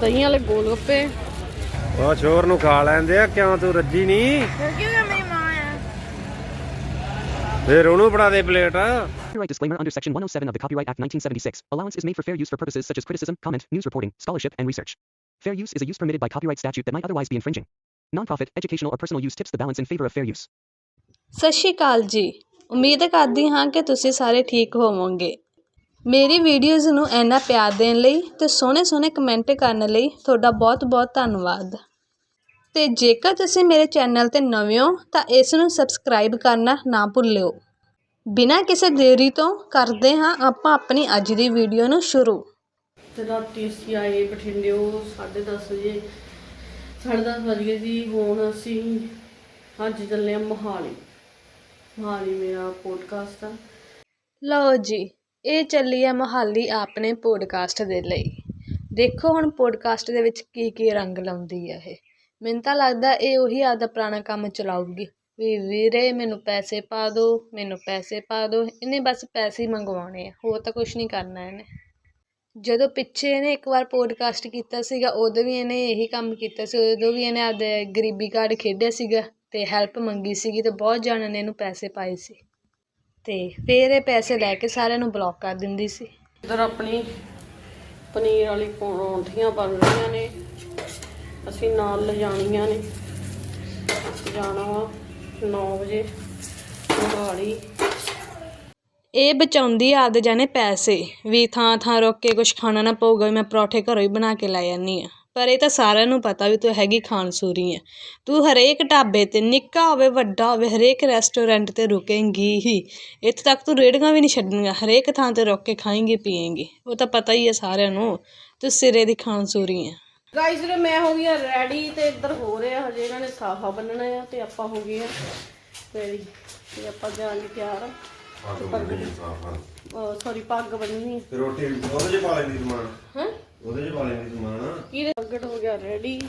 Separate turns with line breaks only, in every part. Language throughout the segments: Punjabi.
ਦਹੀਂ ਵਾਲੇ ਗੋਲ ਗੱਪੇ
ਉਹ ਸ਼ੋਰ ਨੂੰ ਖਾ ਲੈਂਦੇ ਆ ਕਿਉਂ ਤੂੰ ਰੱਜੀ ਨਹੀਂ
ਫਿਰ ਕਿਉਂ ਮੇਰੀ ਮਾਂ ਆ
ਫੇਰ ਉਹਨੂੰ ਫੜਾ ਦੇ plate
Copyright disclaimer under Section 107 of the Copyright Act 1976. Allowance is made for fair use for purposes such as criticism, comment, news reporting, scholarship, and research. Fair use is a use permitted by copyright statute that might otherwise be infringing. Non-profit, educational, or personal use tips the balance in favor of fair use.
ਸਤਿ ਸ਼੍ਰੀ ਅਕਾਲ ਜੀ ਉਮੀਦ ਕਰਦੀ ਹਾਂ ਕਿ ਤੁਸੀਂ ਸਾਰੇ ਠੀਕ ਹੋਵੋਗੇ ਮੇਰੀ ਵੀਡੀਓਜ਼ ਨੂੰ ਇੰਨਾ ਪਿਆਰ ਦੇਣ ਲਈ ਤੇ ਸੋਹਣੇ ਸੋਹਣੇ ਕਮੈਂਟ ਕਰਨ ਲਈ ਤੁਹਾਡਾ ਬਹੁਤ ਬਹੁਤ ਧੰਨਵਾਦ। ਤੇ ਜੇਕਰ ਤੁਸੀਂ ਮੇਰੇ ਚੈਨਲ ਤੇ ਨਵੇਂ ਹੋ ਤਾਂ ਇਸ ਨੂੰ ਸਬਸਕ੍ਰਾਈਬ ਕਰਨਾ ਨਾ ਭੁੱਲਿਓ। ਬਿਨਾਂ ਕਿਸੇ ਦੇਰੀ ਤੋਂ ਕਰਦੇ ਹਾਂ ਆਪਾਂ ਆਪਣੀ ਅੱਜ ਦੀ ਵੀਡੀਓ ਨੂੰ ਸ਼ੁਰੂ।
ਤੇ ਰਾਤੀ ਅਸੀਂ ਆਏ ਬਠਿੰਡਿਓ 10:30 ਵਜੇ 10:30 ਵਜੇ ਸੀ ਹੁਣ ਅਸੀਂ ਅੱਜ ਚੱਲੇ ਆ ਮੋਹਾਲੀ। ਮੋਹਾਲੀ ਮੇਰਾ ਪੋਡਕਾਸਟ ਆ।
ਲਓ ਜੀ ਇਹ ਚੱਲੀ ਆ ਮੋਹਾਲੀ ਆਪਣੇ ਪੋਡਕਾਸਟ ਦੇ ਲਈ। ਦੇਖੋ ਹੁਣ ਪੋਡਕਾਸਟ ਦੇ ਵਿੱਚ ਕੀ ਕੀ ਰੰਗ ਲਾਉਂਦੀ ਹੈ ਇਹ। ਮੈਨੂੰ ਤਾਂ ਲੱਗਦਾ ਇਹ ਉਹੀ ਆਪਦਾ ਪੁਰਾਣਾ ਕੰਮ ਚਲਾਊਗੀ ਵੀ ਵੀਰੇ ਮੈਨੂੰ ਪੈਸੇ ਪਾ ਦਿਓ ਮੈਨੂੰ ਪੈਸੇ ਪਾ ਦਿਓ ਇਹਨੇ ਬਸ ਪੈਸੇ ਹੀ ਮੰਗਵਾਉਣੇ ਆ, ਹੋਰ ਤਾਂ ਕੁਝ ਨਹੀਂ ਕਰਨਾ ਇਹਨੇ। ਜਦੋਂ ਪਿੱਛੇ ਇਹਨੇ ਇੱਕ ਵਾਰ ਪੋਡਕਾਸਟ ਕੀਤਾ ਸੀਗਾ, ਉਦੋਂ ਵੀ ਇਹਨੇ ਇਹੀ ਕੰਮ ਕੀਤਾ ਸੀ, ਉਦੋਂ ਵੀ ਇਹਨੇ ਆਪਦੇ ਗਰੀਬੀ ਕਾਰਡ ਖੇਡਿਆ ਸੀਗਾ ਤੇ ਹੈਲਪ ਮੰਗੀ ਸੀਗੀ ਤੇ ਬਹੁਤ ਜਣਿਆਂ ਨੇ ਇਹਨੂੰ ਪੈਸੇ ਪਾਏ ਸੀ। ਤੇ ਫਿਰ ਇਹ ਪੈਸੇ ਲੈ ਕੇ ਸਾਰਿਆਂ ਨੂੰ ਬਲੌਕ ਕਰ ਦਿੰਦੀ ਸੀ।
ਇੱਧਰ ਆਪਣੀ ਪਨੀਰ ਵਾਲੀ ਪਰੌਂਠੀਆਂ ਬਣ ਰਹੀਆਂ ਨੇ। ਅਸੀਂ ਨਾਲ ਲਿਜਾਣੀਆਂ ਨੇ। ਜਾਣਾ ਵਾ 9 ਵਜੇ ਮੋਹਾਲੀ
ਇਹ ਬਚਾਉਂਦੀ ਆ ਆਪਦੇ ਜਾਣੇ ਪੈਸੇ। ਵੀ ਥਾਂ ਥਾਂ ਰੁਕ ਕੇ ਕੁਝ ਖਾਣਾ ਨਾ ਪਊਗਾ ਮੈਂ ਪਰੌਠੇ ਘਰੋਂ ਹੀ ਬਣਾ ਕੇ ਲੈ ਜਾਂਦੀ ਆ। ਪਰ ਇਹ ਤਾਂ ਸਾਰਿਆਂ ਨੂੰ ਪਤਾ ਵੀ ਤੂੰ ਹੈਗੀ ਖਾਨਸੂਰੀ ਆ ਤੂੰ ਹਰੇਕ ਢਾਬੇ ਤੇ ਨਿੱਕਾ ਹੋਵੇ ਵੱਡਾ ਹੋਵੇ ਹਰੇਕ ਰੈਸਟੋਰੈਂਟ ਤੇ ਰੁਕੇਂਗੀ ਹੀ। ਇੱਥੇ ਤੱਕ ਤੂੰ ਰੇੜੀਆਂ ਵੀ ਨਹੀਂ ਛੱਡਣੀਆਂ ਹਰੇਕ ਥਾਂ ਤੇ ਰੁਕ ਕੇ ਖਾਏਂਗੀ ਪੀਏਂਗੀ। ਉਹ ਤਾਂ ਪਤਾ ਹੀ ਹੈ ਸਾਰਿਆਂ ਨੂੰ ਤੂੰ ਸਿਰੇ ਦੀ ਖਾਨਸੂਰੀ ਆ
ਗਾਇਸ ਰੇ ਮੈਂ ਹੋ ਗਿਆ ਰੈਡੀ ਤੇ ਇੱਧਰ ਹੋ ਰਿਹਾ ਹਜੇ ਇਹਨਾਂ ਨੇ ਸਾਫਾ ਬੰਨਣਾ ਆ ਤੇ ਆਪਾਂ ਹੋ ਗਏ ਆ ਰੈਡੀ ਤੇ ਆਪਾਂ ਜਾਣ ਲਈ ਤਿਆਰ ਆ। ਸੌਰੀ ਪੱਗ ਬੰਨਣੀ
ਰੋਟੀ ਉਹਦੇ ਚ ਪਾ ਲੈਂਦੀ ਸਮਾਨ?
ਹੈ?
ਉਹਦੇ ਚ ਪਾ ਲੈਂਦੀ ਸਮਾਨ।
ਕੀ ਪੱਗੜ ਹੋ ਗਿਆ ਰੈਡੀ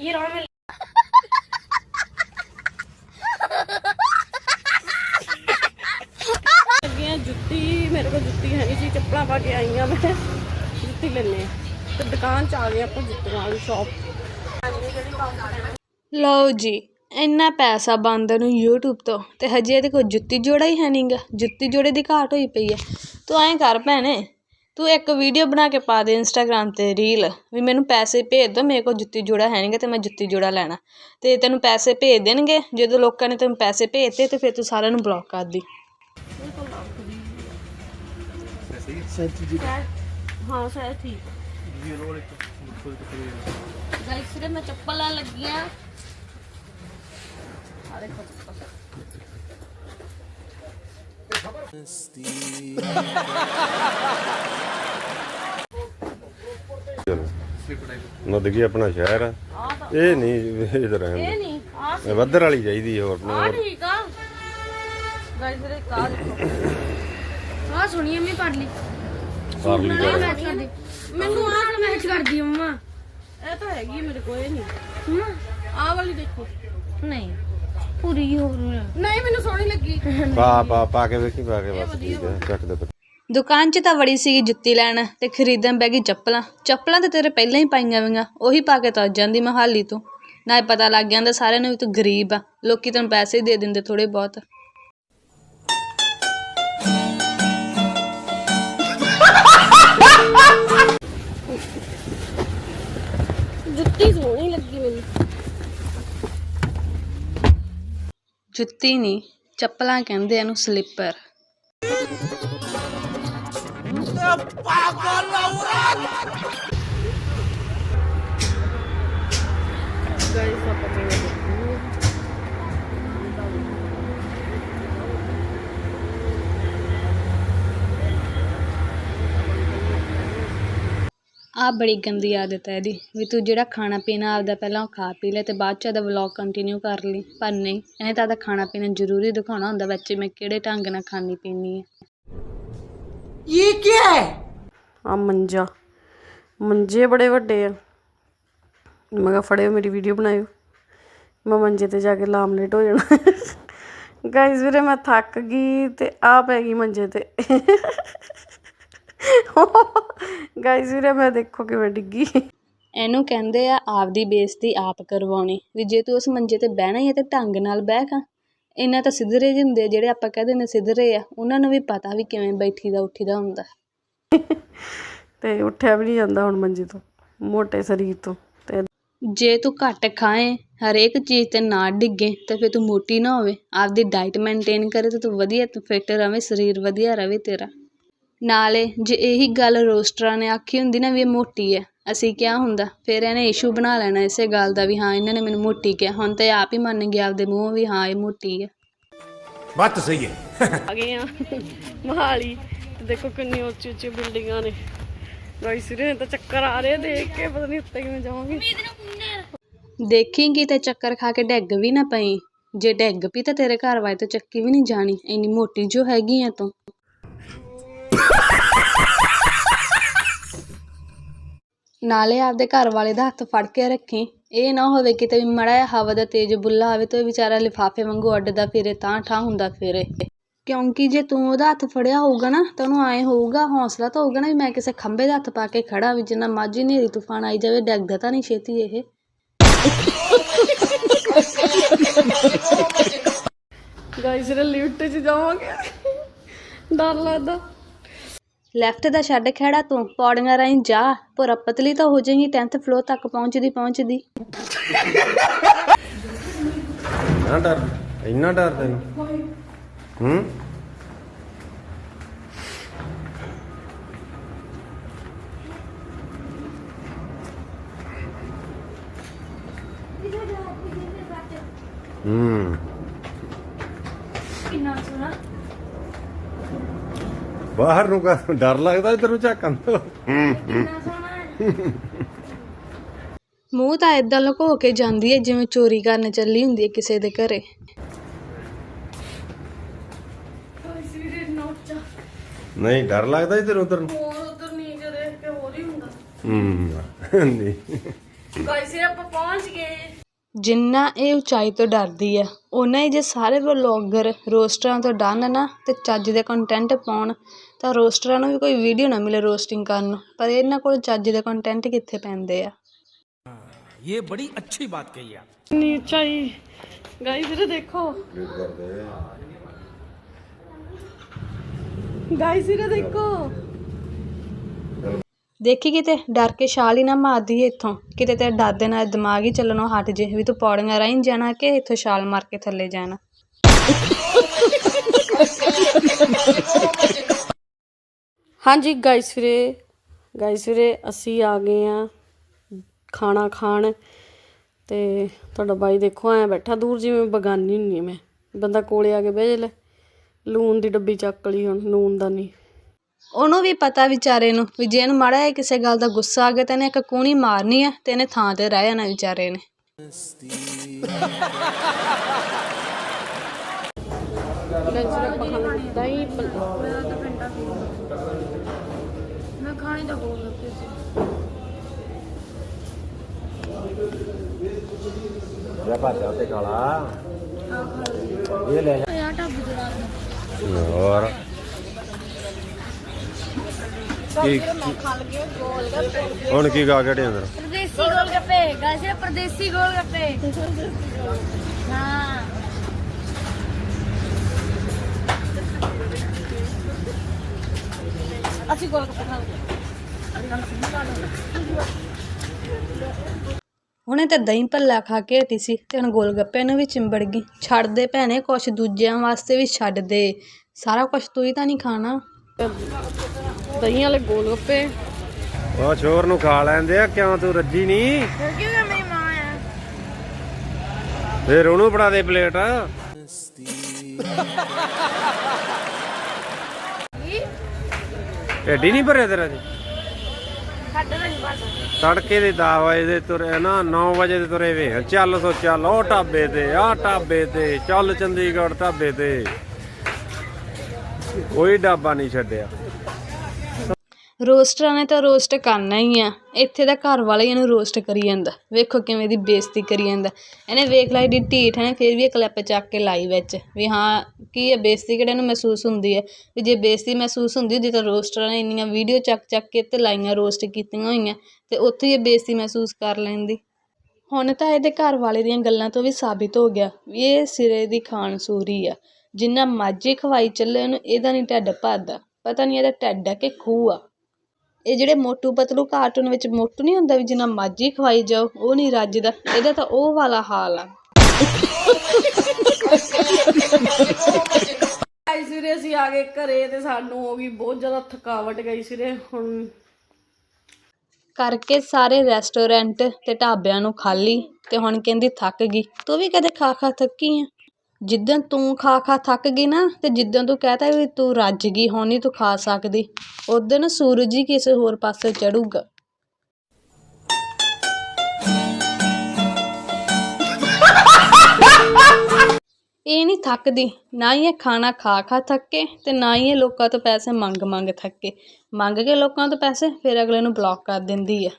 ਇਹ ਰੌਣ ਮੈਂ ਲੱਗੀਆਂ ਜੁੱਤੀ ਮੇਰੇ ਕੋਲ ਜੁੱਤੀ ਹੈ ਨਹੀਂ ਸੀ ਚੱਪਲਾਂ ਪਾ ਕੇ ਆਈਆਂ ਮੈਂ। ਜੁੱਤੀ ਲੈਣੇ ਤੇ ਦੁਕਾਨ ਚ ਆ ਗਏ ਆਪਾਂ ਜੁੱਤੀਆਂ ਵਾਲੀ ਸ਼ਾਪ
ਲਓ ਜੀ ਇੰਨਾ ਪੈਸਾ ਬੰਦ ਨੂੰ YouTube ਤੋਂ ਤੇ ਹਜੇ ਇਹਦੇ ਕੋਲ ਜੁੱਤੀ ਜੋੜਾ ਹੀ ਹੈ ਨਹੀਂਗਾ ਜੁੱਤੀ ਜੋੜੇ ਦੀ ਘਾਟ ਹੋਈ ਪਈ ਹੈ ਤੂੰ ਐਂ ਕਰ ਭੈਣੇ ਤੂੰ ਇੱਕ ਵੀਡੀਓ ਬਣਾ ਕੇ ਪਾ ਦੇ Instagram ਤੇ ਰੀਲ ਵੀ ਮੈਨੂੰ ਪੈਸੇ ਭੇਜ ਦੋ ਮੇਰੇ ਕੋਲ ਜੁੱਤੀ ਜੋੜਾ ਹੈ ਨਹੀਂਗਾ ਤੇ ਮੈਂ ਜੁੱਤੀ ਜੋੜਾ ਲੈਣਾ। ਤੇ ਤੈਨੂੰ ਪੈਸੇ ਭੇਜ ਦੇਣਗੇ ਜਦੋਂ ਲੋਕਾਂ ਨੇ ਤੈਨੂੰ ਪੈਸੇ ਭੇਜਤੇ ਤੇ ਫਿਰ ਤੂੰ ਸਾਰਿਆਂ ਨੂੰ ਬਲੌਕ ਕਰ ਦੀ।
ਹਾਂ ਸਹਿ ਠੀਕ। ਗਾਇਸ ਰੇ ਮੈਂ ਚੱਪਲਾਂ ਲੱਗੀਆਂ ਆ। ਦੇਖੋ।
ਚਲੋ ਨਦਗੀ ਆਪਣਾ ਸ਼ਹਿਰ ਆ। ਇਹ ਨਹੀਂ ਇਧਰ ਰਹਿਣ
ਇਹ
ਦੇ।
ਨਹੀਂ ਆ
ਵੱਧਰ ਵਾਲੀ ਚਾਹੀਦੀ ਹੋਰ ਨੂੰ।
ਆ
ਹੋਰ
ਠੀਕ ਆ। ਗਾਇਸ ਰੇ ਕਾ ਦੇਖੋ। ਆ ਸੁਣੀਏ ਮੈਂ ਪੜ ਲਈ ਮੈਚ ਕਰਦੀ ਮੈਨੂੰ ਆ ਮੈਚ ਕਰਦੀ ਮੰਮਾ। ਇਹ ਤਾਂ ਹੈਗੀ ਮੇਰੇ ਕੋਲ ਇਹ ਨਹੀਂ। ਆ ਵਾਲੀ ਦੇਖੋ। ਨਹੀਂ। ਪੂਰੀ ਹੋ ਨਹੀਂ ਮੈਨੂੰ ਸੋਹਣੀ ਲੱਗੀ।
ਪਾ ਪਾ ਪਾ ਕੇ ਵੇਖੀ ਪਾ ਕੇ ਬਸ ਠੀਕ ਹੈ ਚੱਕ ਦੇ
ਦੁਕਾਨ 'ਚ ਤਾਂ ਵੜੀ ਸੀਗੀ ਜੁੱਤੀ ਲੈਣ ਤੇ ਖਰੀਦਣ ਬੈ ਗਈ ਚੱਪਲਾਂ। ਚੱਪਲਾਂ ਤੇ ਤੇਰੇ ਪਹਿਲਾਂ ਹੀ ਪਾਈਆਂ ਵੀਆਂ ਉਹੀ ਪਾ ਕੇ ਤਾਂ ਜਾਂਦੀ ਮਹਾਲੀ ਤੋਂ। ਨਾ ਇਹ ਪਤਾ ਲੱਗ ਜਾਂਦਾ ਸਾਰਿਆਂ ਨੂੰ ਵੀ ਤੂੰ ਗਰੀਬ ਆ। ਲੋਕੀ ਤੈਨੂੰ ਪੈਸੇ ਹੀ ਦੇ ਦਿੰਦੇ ਥੋੜੇ ਬਹੁਤ।
ਜੁੱਤੀ
ਨਹੀਂ ਚੱਪਲਾਂ ਕਹਿੰਦੇ ਇਹਨੂੰ ਸਲੀਪਰ
ਗਾਇਸ ਆਪਾਂ
ਆ ਬੜੀ ਗੰਦੀ ਆਦਤ ਹੈ ਇਹਦੀ ਵੀ ਤੂੰ ਜਿਹੜਾ ਖਾਣਾ ਪੀਣਾ ਆਪਦਾ ਪਹਿਲਾਂ ਉਹ ਖਾ ਪੀ ਲੈ ਤੇ ਬਾਅਦ ਚ ਆਪਦਾ ਵਲੌਗ ਕੰਟੀਨਿਊ ਕਰ ਲਈ। ਪਰ ਨਹੀਂ ਇਹਨੇ ਤਾਂ ਆਪਦਾ ਖਾਣਾ ਪੀਣਾ ਜ਼ਰੂਰੀ ਦਿਖਾਉਣਾ ਹੁੰਦਾ ਬੱਚੇ ਮੈਂ ਕਿਹੜੇ ਢੰਗ ਨਾਲ ਖਾਣੀ ਪੀਣੀ ਹੈ।
ਆ ਮੰਜਾ। ਮੰਜੇ ਬੜੇ ਵੱਡੇ ਆ। ਮੈਂ ਕਿਹਾ ਫੜਿਓ ਮੇਰੀ ਵੀਡੀਓ ਬਣਾਇਓ। ਮੈਂ ਮੰਜੇ ਤੇ ਜਾ ਕੇ ਲਾਮਲੇਟ ਹੋ ਜਾਣਾ। ਗਾਇਸ ਵੀਰੇ ਮੈਂ ਥੱਕ ਗਈ ਤੇ ਆ ਪੈ ਗਈ ਮੰਜੇ ਤੇ। ਗਾਇਸ ਵੀਰੇ ਮੈਂ ਦੇਖੋ ਕਿਵੇਂ ਡਿੱਗੀ।
ਇਹਨੂੰ ਕਹਿੰਦੇ ਆ ਆਪਦੀ ਬੇਇੱਜ਼ਤੀ ਆਪ ਕਰਵਾਉਣੀ। ਵੀ ਜੇ ਤੂੰ ਉਸ ਮੰਜੇ ਤੇ ਬਹਿਣਾ ਹੀ ਹੈ ਤੇ ਢੰਗ ਨਾਲ ਬਹਿ ਖਾ। ਇਹਨਾਂ ਤਾਂ ਸਿੱਧਰੇ ਜਿਹੇ ਹੁੰਦੇ ਆ ਜਿਹੜੇ ਆਪਾਂ ਕਹਿੰਦੇ ਨੇ ਸਿੱਧਰੇ ਆ। ਉਹਨਾਂ ਨੂੰ ਵੀ ਪਤਾ ਵੀ ਕਿਵੇਂ ਬੈਠੀ ਦਾ ਉੱਠੀ ਦਾ ਹੁੰਦਾ।
ਤੇ ਉੱਠਿਆ ਵੀ ਨਹੀਂ ਜਾਂਦਾ ਹੁਣ ਮੰਜੀ ਤੋਂ ਮੋਟੇ ਸਰੀਰ ਤੋਂ। ਤੇ
ਜੇ ਤੂੰ ਘੱਟ ਖਾਏ ਹਰੇਕ ਚੀਜ਼ ਤੇ ਨਾ ਡਿੱਗੇ ਤਾਂ ਫਿਰ ਤੂੰ ਮੋਟੀ ਨਾ ਹੋਵੇ। ਆਪਦੀ ਡਾਈਟ ਮੇਨਟੇਨ ਕਰੇ ਤਾਂ ਤੂੰ ਵਧੀਆ ਫਿੱਟ ਰਵੇਂ ਸਰੀਰ ਵਧੀਆ ਰਵੇ ਤੇਰਾ। ਨਾਲੇ ਜੇ ਇਹੀ ਗੱਲ ਰੋਸਟਰਾਂ ਨੇ ਆਖੀ ਹੁੰਦੀ ਨਾ ਵੀ ਇਹ ਮੋਟੀ ਹੈ ਅਸੀਂ ਕਿਹਾ ਹੁੰਦਾ ਫਿਰ ਇਹਨੇ ਇਸ਼ੂ ਬਣਾ ਲੈਣਾ ਇਸੇ ਗੱਲ ਦਾ ਵੀ ਹਾਂ ਇਹਨਾਂ ਨੇ ਮੈਨੂੰ ਮੋਟੀ ਕਿਹਾ ਹੁਣ ਤਾਂ ਆਪ ਹੀ ਮੰਨ ਗਿਆ ਆਪਦੇ ਮੂੰਹੋਂ ਵੀ ਹਾਂ ਇਹ ਮੋਟੀ ਹੈ।
ਬਾਤ ਸਹੀ ਹੈ।
ਆ ਗਏ ਆ ਮਹਾਲੀ ਤੇ ਦੇਖੋ ਕਿੰਨੀ ਉੱਚੀ ਉੱਚੀ ਬਿਲਡਿੰਗਾਂ ਨੇ। ਗਾਈਸ ਸਿਰੇ ਤਾਂ ਚੱਕਰ ਆ ਰਹੇ ਦੇਖ ਕੇ ਪਤਾ ਨਹੀਂ ਉੱਤੇ ਕਿਵੇਂ ਜਾਵਾਂਗੇ।
ਦੇਖੇਂਗੀ ਤੇ ਚੱਕਰ ਖਾ ਕੇ ਡੈਗ ਵੀ ਨਾ ਪਈ ਜੇ ਡੈਗ ਪਈ ਤਾਂ ਤੇਰੇ ਘਰ ਵਾਲੇ ਤੋਂ ਚੱਕੀ ਵੀ ਨਹੀਂ ਜਾਣੀ ਇੰਨੀ ਮੋਟੀ ਜੋ ਹੈਗੀ ਆ ਤੂੰ। ਨਾਲੇ ਆਪਦੇ ਘਰ ਵਾਲੇ ਦਾ ਹੱਥ ਫੜ ਕੇ ਰੱਖੀ। ਇਹ ਨਾ ਹੋਵੇ ਕਿਤੇ ਵੀ ਮੜਾ ਜਿਹਾ ਹਵਾ ਦਾ ਤੇਜ਼ ਬੁੱਲਾ ਆਵੇ ਤੇ ਉਹ ਵਿਚਾਰਾ ਲਿਫਾਫੇ ਵਾਂਗੂ ਅੱਡਦਾ ਫਿਰੇ, ਤਾਂ ਠਾਂ ਹੁੰਦਾ ਫਿਰੇ। ਕਿਉਂਕਿ ਜੇ ਤੂੰ ਉਹਦਾ ਹੱਥ ਫੜਿਆ ਹੋਊਗਾ ਨਾ, ਤਾਂ ਉਹਨੂੰ ਐਂ ਹੋਊਗਾ, ਹੌਸਲਾ ਤਾਂ ਹੋਊਗਾ ਨਾ ਵੀ ਮੈਂ ਕਿਸੇ ਖੰਭੇ ਦਾ ਹੱਥ ਪਾ ਕੇ ਖੜਾ ਵੀ, ਜਿੰਨਾ ਮਰਜ਼ੀ ਹਨੇਰੀ ਤੂਫਾਨ ਆਈ ਜਾਵੇ, ਡਿੱਗਦਾ ਤਾਂ ਨਹੀਂ ਛੇਤੀ ਇਹ।
ਗਾਇਸ ਵੀਰੇ ਲਿਫਟ 'ਚ ਜਾਵਾਂਗੇ। ਡਰ ਲੱਗਦਾ।
ਲੈਫਟ ਦਾ ਛੱਡ ਖੜਾ ਤੂੰ ਪੌੜੀਆਂ ਰਾਹੀਂ ਜਾ ਭੁਰਾ ਪਤਲੀ ਤਾਂ ਹੋ ਜਾਏਗੀ 10th ਫਲੋਰ ਤੱਕ ਪਹੁੰਚਦੀ ਪਹੁੰਚਦੀ।
ਇੰਨਾ ਡਰ ਇੰਨਾ ਡਰ ਤੈਨੂੰ? ਹੂੰ ਹੂੰ? ਕਿੰਨਾ ਸੋਹਣਾ। ਬਾਹਰ ਨੂੰ ਕਾ ਡਰ ਲੱਗਦਾ ਇਧਰ ਨੂੰ ਝਾਕਣ ਤੋਂ।
ਮੂੰਹ ਤਾਂ ਏਦਾਂ ਲੁਕੋ ਕੇ ਜਾਂਦੀ ਹੈ ਜਿਵੇਂ ਚੋਰੀ ਕਰਨ ਚੱਲੀ ਹੁੰਦੀ ਹੈ ਕਿਸੇ ਦੇ ਘਰੇ।
ਨਹੀਂ ਡਰ ਲੱਗਦਾ ਇਧਰ ਉਧਰ ਨੂੰ।
ਹੋਰ ਉਧਰ ਨੀਚੇ ਦੇਖ ਕੇ ਹੋਰ ਹੀ ਹੁੰਦਾ।
ਹੂੰ ਨਹੀਂ।
ਗਾਇਸ ਆਪਾਂ ਪਹੁੰਚ ਗਏ।
ਜਿੰਨਾ ਇਹ ਉੱਚਾਈ ਤੋਂ ਡਰਦੀ ਆ ਉਨਾ ਹੀ ਜੇ ਸਾਰੇ ਵਲੋਗਰ ਰੋਸਟਰਾਂ ਤੋਂ ਡਰਨ ਨਾ ਅਤੇ ਚੱਜ ਦੇ ਕੰਟੈਂਟ ਪਾਉਣ ਤਾਂ ਰੋਸਟਰਾਂ ਨੂੰ ਵੀ ਕੋਈ ਵੀਡੀਓ ਨਾ ਮਿਲੇ ਰੋਸਟਿੰਗ ਕਰਨ ਨੂੰ ਪਰ ਇਹਨਾਂ ਕੋਲ ਚੱਜ ਦੇ ਕੰਟੈਂਟ ਕਿੱਥੇ ਪੈਂਦੇ ਆ?
ਇਹ ਬੜੀ ਅੱਛੀ ਬਾਤ ਕਹੀ ਆ।
ਨਹੀਂ ਉੱਚਾਈ ਗਾਈਸ ਇਹ ਦੇਖੋ। ਗਾਈਸ ਇਹ ਦੇਖੋ।
ਦੇਖੀ ਕਿਤੇ? ਡਰ ਕੇ ਛਾਲ ਹੀ ਨਾ ਮਾਰਦੀ ਏ ਇੱਥੋਂ। ਕਿਤੇ ਤੇਰੇ ਡਰ ਦੇ ਨਾਲ ਦਿਮਾਗ ਹੀ ਚੱਲਣੋਂ ਹਟ ਜੇ ਵੀ ਤੂੰ ਪੌੜੀਆਂ ਰਾਹੀਂ ਜਾਣਾ ਕਿ ਇੱਥੋਂ ਛਾਲ ਮਾਰ ਕੇ ਥੱਲੇ ਜਾਣਾ?
ਹਾਂਜੀ ਗਾਇਸ ਵੀਰੇ ਗਾਇਸ ਵੀਰੇ, ਅਸੀਂ ਆ ਗਏ ਆ ਖਾਣਾ ਖਾਣ ਤੇ ਤੁਹਾਡਾ ਬਾਈ ਦੇਖੋ ਐ ਬੈਠਾ ਦੂਰ ਜਿਵੇਂ ਬਗਾਨੀ ਹੁੰਨੀ ਮੈਂ। ਬੰਦਾ ਕੋਲੇ ਆ ਕੇ ਬਹਿ ਜੇ ਲੂਣ ਦੀ ਡੱਬੀ ਚੱਕ ਲਈ ਹੁਣ, ਲੂਣ ਦਾ ਨਹੀਂ।
ਉਹਨੂੰ ਵੀ ਪਤਾ ਵਿਚਾਰੇ ਨੂੰ ਵੀ ਜੇ ਇਹਨੂੰ ਮਾੜਾ ਜਿਹਾ ਕਿਸੇ ਗੱਲ ਦਾ ਗੁੱਸਾ ਆ ਗਿਆ ਤਾਂ ਇਹਨੇ ਇੱਕ ਕੂਣੀ ਮਾਰਨੀ ਆ ਤੇ ਇਹਨੇ ਥਾਂ ਤੇ ਰਹਿ ਜਾਣਾ ਵਿਚਾਰੇ ਨੇ।
ਮੈਂ ਖਾਣੀ ਲੱਗੀ ਸੀ
ਜਾ। ਭਾਜਾ ਤੇ ਕਾਲਾ ਇਹ ਲੈ ਜਾ।
ਯਾਰ ਢਾਬੇ ਰਾਤ ਨੂੰ
ਹੋਰ। ਕੀ ਹੁਣ ਕੀ ਗਾ ਕੇ ਅੰਦਰ?
ਪਰਦੇਸੀ ਗੋਲ ਗੱਪੇ ਗਾਇਸ ਪਰਦੇਸੀ ਗੋਲ ਗੱਪੇ ਹਾਂ। ਅਸੀਂ ਗੋਲ ਗੱਪੇ
ਹੁਣੇ ਤਾਂ ਦਹੀਂ ਭੱਲਾ ਖਾ ਕੇ ਹਟੀ ਸੀ ਤੇ ਹੁਣ ਗੋਲ ਗੱਪੇ ਨੂੰ ਵੀ ਚਿੰਬੜ ਗਈ। ਛੱਡ ਦੇ ਭੈਣੇ ਕੁਛ ਦੂਜਿਆਂ ਵਾਸਤੇ ਵੀ ਛੱਡ ਦੇ। ਸਾਰਾ ਕੁਛ ਤੂੰ ਹੀ ਤਾਂ ਨਹੀਂ ਖਾਣਾ।
ਦਹੀਂ ਵਾਲੇ ਗੋਲ ਗੱਪੇ।
ਉਹ ਛੋਰ ਨੂੰ ਖਾ ਲੈਂਦੇ ਆ ਕਿਉਂ ਤੂੰ ਰੱਜੀ ਨਹੀਂ?
ਕਿਉਂਕਿ ਮੇਰੀ ਮਾਂ ਆ?
ਫੇਰ ਉਹਨੂੰ ਫੜਾ ਦੇ ਪਲੇਟ। ਢੇਡੀ ਨਹੀਂ ਭਰਿਆ ਤੇਰਾ ਜੀ ਤੜਕੇ ਦੇ 10 ਵਜੇ ਦੇ ਤੁਰੇ ਨਾ 9 ਵਜੇ ਦੇ ਤੁਰੇ ਵੇ। ਚੱਲ ਸੋ ਚੱਲ ਉਹ ਢਾਬੇ ਤੇ ਆਹ ਢਾਬੇ ਤੇ ਚੱਲ ਚੰਡੀਗੜ੍ਹ ਢਾਬੇ ਤੇ। ਕੋਈ ਢਾਬਾ ਨਹੀਂ ਛੱਡਿਆ।
ਰੋਸਟਰਾਂ ਨੇ ਤਾਂ ਰੋਸਟ ਕਰਨਾ ਹੀ ਆ। ਇੱਥੇ ਦਾ ਘਰ ਵਾਲਾ ਹੀ ਇਹਨੂੰ ਰੋਸਟ ਕਰੀ ਜਾਂਦਾ। ਵੇਖੋ ਕਿਵੇਂ ਦੀ ਬੇਇੱਜ਼ਤੀ ਕਰੀ ਜਾਂਦਾ। ਇਹਨੇ ਵੇਖ ਲਈ ਦੀ ਢੀਠ ਹੈ, ਫਿਰ ਵੀ ਇਹ ਕਲਿੱਪ ਚੱਕ ਕੇ ਲਾਈ ਵਿੱਚ। ਵੀ ਹਾਂ, ਕੀ ਇਹ ਬੇਇੱਜ਼ਤੀ ਕਿਹੜਾ ਇਹਨੂੰ ਮਹਿਸੂਸ ਹੁੰਦੀ ਹੈ? ਵੀ ਜੇ ਬੇਇੱਜ਼ਤੀ ਮਹਿਸੂਸ ਹੁੰਦੀ ਹੁੰਦੀ ਤਾਂ ਰੋਸਟਰਾਂ ਨੇ ਇੰਨੀਆਂ ਵੀਡੀਓ ਚੱਕ ਚੱਕ ਕੇ ਤੇ ਲਾਈਆਂ, ਰੋਸਟ ਕੀਤੀਆਂ ਹੋਈਆਂ। ਤੇ ਉੱਥੇ ਹੀ ਇਹ ਬੇਇੱਜ਼ਤੀ ਮਹਿਸੂਸ ਕਰ ਲੈਂਦੀ। ਹੁਣ ਤਾਂ ਇਹਦੇ ਘਰ ਵਾਲੇ ਦੀਆਂ ਗੱਲਾਂ ਤੋਂ ਵੀ ਸਾਬਿਤ ਹੋ ਗਿਆ ਵੀ ਇਹ ਸਿਰੇ ਦੀ ਖਾਣ ਸੂਰੀ ਆ। ਜਿੰਨਾ ਮਰਜ਼ੀ ਖਵਾਈ ਚੱਲੇ ਉਹਨੂੰ, ਇਹਦਾ ਨਹੀਂ ਢਿੱਡ ਭਰਦਾ। ਪਤਾ ਨਹੀਂ ਇਹਦਾ ਢਿੱਡ ਆ ਕਿ ਖੂਹ ਆ। ਇਹ ਜਿਹੜੇ ਮੋਟੂ ਪਤਲੂ ਕਾਰਟੂਨ ਵਿੱਚ ਮੋਟੂ ਨਹੀਂ ਹੁੰਦਾ ਵੀ ਜਿੰਨਾ ਮਰਜ਼ੀ ਖਵਾਈ ਜਾਓ ਉਹ ਨਹੀਂ ਰੱਜਦਾ ਇਹਦਾ ਤਾਂ ਉਹ ਵਾਲਾ ਹਾਲ ਆ।
ਗਾਈਸ ਵੀਰੇ ਅਸੀਂ ਆ ਗਏ ਘਰੇ ਤੇ ਸਾਨੂੰ ਹੋ ਗਈ ਬਹੁਤ ਜ਼ਿਆਦਾ ਥਕਾਵਟ ਗਈ ਵੀਰੇ ਹੁਣ
ਕਰਕੇ ਸਾਰੇ ਰੈਸਟੋਰੈਂਟ ਤੇ ਢਾਬਿਆਂ ਨੂੰ ਖਾਲੀ ਤੇ ਹੁਣ ਕਹਿੰਦੀ ਥੱਕ ਗਈ। ਤੂੰ ਵੀ ਕਦੇ ਖਾ ਖਾ ਥੱਕੀ ਆ? ਜਿੱਦਣ ਤੂੰ ਖਾ ਖਾ ਥੱਕ ਗਈ ਨਾ, ਤੇ ਜਿੱਦਣ ਤੂੰ ਕਹਿ ਤਾ ਵੀ ਤੂੰ ਰੱਜ ਗਈ, ਹੁਣ ਨਹੀਂ ਤੂੰ ਖਾ ਸਕਦੀ ਉਦੋਂ ਸੂਰਜ ਹੀ ਕਿਸੇ ਹੋਰ ਪਾਸੇ ਚੜੂਗਾ। ਇਹ ਨਹੀਂ ਥੱਕਦੀ, ਨਾ ਹੀ ਇਹ ਖਾਣਾ ਖਾ ਖਾ ਥੱਕੇ, ਤੇ ਨਾ ਹੀ ਇਹ ਲੋਕਾਂ ਤੋਂ ਪੈਸੇ ਮੰਗ ਮੰਗ ਥੱਕੇ। ਮੰਗ ਕੇ ਲੋਕਾਂ ਤੋਂ ਪੈਸੇ, ਫਿਰ ਅਗਲੇ ਨੂੰ ਬਲੌਕ ਕਰ ਦਿੰਦੀ ਆ।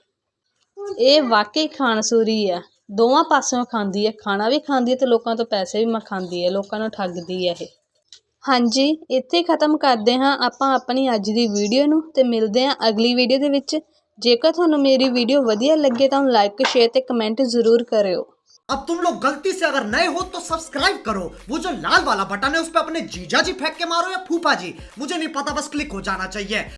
ਇਹ ਵਾਕਈ ਖਾਨਸੂਰੀ ਆ। ਦੋਵਾਂ ਪਾਸਿਓਂ ਖਾਂਦੀ ਹੈ ਖਾਣਾ ਵੀ ਖਾਂਦੀ ਹੈ ਤੇ ਲੋਕਾਂ ਤੋਂ ਪੈਸੇ ਵੀ ਮ ਖਾਂਦੀ ਹੈ ਲੋਕਾਂ ਨੂੰ ਠੱਗਦੀ ਹੈ ਇਹ ਹਾਂਜੀ ਇੱਥੇ ਹੀ ਖਤਮ ਕਰਦੇ ਹਾਂ ਆਪਾਂ ਆਪਣੀ ਅੱਜ ਦੀ ਵੀਡੀਓ ਨੂੰ ਤੇ ਮਿਲਦੇ ਹਾਂ ਅਗਲੀ ਵੀਡੀਓ ਦੇ ਵਿੱਚ ਜੇਕਰ ਤੁਹਾਨੂੰ ਮੇਰੀ ਵੀਡੀਓ ਵਧੀਆ ਲੱਗੇ ਤਾਂ ਲਾਈਕ ਸ਼ੇਅਰ ਤੇ ਕਮੈਂਟ ਜ਼ਰੂਰ ਕਰਿਓ
अब तुम लोग गलती से अगर नए हो तो सब्सक्राइब करो वो जो लाल वाला बटन है उस पर अपने जीजा जी फेंक के मारो या फूफा जी मुझे नहीं पता बस क्लिक हो जाना चाहिए